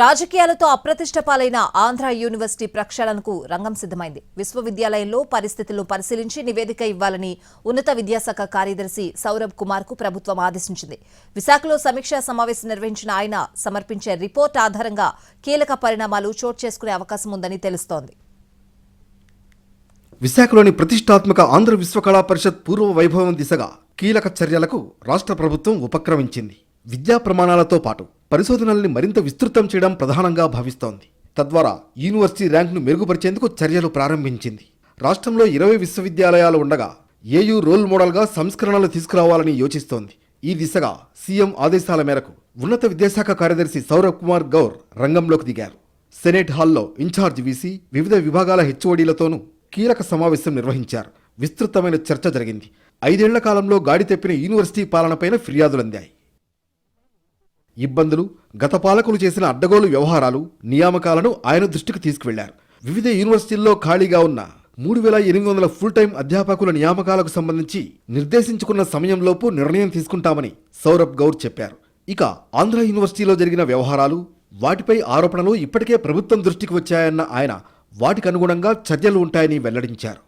రాజకీయాలతో అప్రతిష్ట పాలైన ఆంధ్ర యూనివర్సిటీ ప్రక్షాళనకు రంగం సిద్ధమైంది. విశ్వవిద్యాలయంలో పరిస్థితులను పరిశీలించి నివేదిక ఇవ్వాలని ఉన్నత విద్యాశాఖ కార్యదర్శి సౌరభ్ కుమార్కు ప్రభుత్వం ఆదేశించింది. విశాఖలో సమీక్షా సమావేశం నిర్వహించిన ఆయన సమర్పించే రిపోర్ట్ ఆధారంగా కీలక పరిణామాలు చోటు చేసుకునే అవకాశం ఉందని తెలుస్తోంది. విశాఖలోని ప్రతిష్టాత్మక ఆంధ్ర విశ్వకళా పరిషత్ పూర్వ వైభవం దిశగా కీలక చర్యలకు రాష్ట్ర ప్రభుత్వం ఉపక్రమించింది. విద్యా ప్రమాణాలతో పాటు పరిశోధనల్ని మరింత విస్తృతం చేయడం ప్రధానంగా భావిస్తోంది. తద్వారా యూనివర్సిటీ ర్యాంక్ను మెరుగుపరిచేందుకు చర్యలు ప్రారంభించింది. రాష్ట్రంలో ఇరవై విశ్వవిద్యాలయాలు ఉండగా ఏయూ రోల్ మోడల్గా సంస్కరణలు తీసుకురావాలని యోచిస్తోంది. ఈ దిశగా సీఎం ఆదేశాల మేరకు ఉన్నత విద్యాశాఖ కార్యదర్శి సౌరవ్ కుమార్ గౌర్ రంగంలోకి దిగారు. సెనేట్ హాల్లో ఇన్ఛార్జ్ వీసీ వివిధ విభాగాల హెచ్ఓడీలతోనూ కీలక సమావేశం నిర్వహించారు. విస్తృతమైన చర్చ జరిగింది. ఐదేళ్ళ కాలంలో గాడి తెప్పిన యూనివర్సిటీ పాలనపైన ఫిర్యాదులందాయి. ఇబ్బందులు గత పాలకులు చేసిన అడ్డగోలు వ్యవహారాలు నియామకాలను ఆయన దృష్టికి తీసుకువెళ్ళారు వివిధ యూనివర్సిటీల్లో ఖాళీగా ఉన్న మూడు వేల ఎనిమిది వందల ఫుల్ టైం అధ్యాపకుల నియామకాలకు సంబంధించి నిర్దేశించుకున్న సమయంలోపు నిర్ణయం తీసుకుంటామని సౌరభ్ గౌర్ చెప్పారు. ఇక ఆంధ్ర యూనివర్సిటీలో జరిగిన వ్యవహారాలు వాటిపై ఆరోపణలు ఇప్పటికే ప్రభుత్వం దృష్టికి వచ్చాయన్న ఆయన వాటికి అనుగుణంగా చర్యలు ఉంటాయని వెల్లడించారు.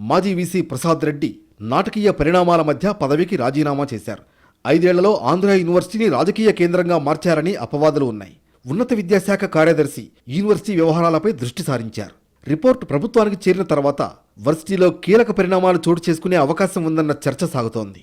మాజీ వీసీ ప్రసాద్ రెడ్డి నాటకీయ పరిణామాల మధ్య పదవికి రాజీనామా చేశారు. ఐదేళ్ళలో ఆంధ్ర యూనివర్సిటీని రాజకీయ కేంద్రంగా మార్చారని అపవాదులు ఉన్నాయి. ఉన్నత విద్యాశాఖ కార్యదర్శి యూనివర్సిటీ వ్యవహారాలపై దృష్టి సారించారు. రిపోర్టు ప్రభుత్వానికి చేరిన తర్వాత వర్సిటీలో కీలక పరిణామాలు చోటు చేసుకునే అవకాశం ఉందన్న చర్చ సాగుతోంది.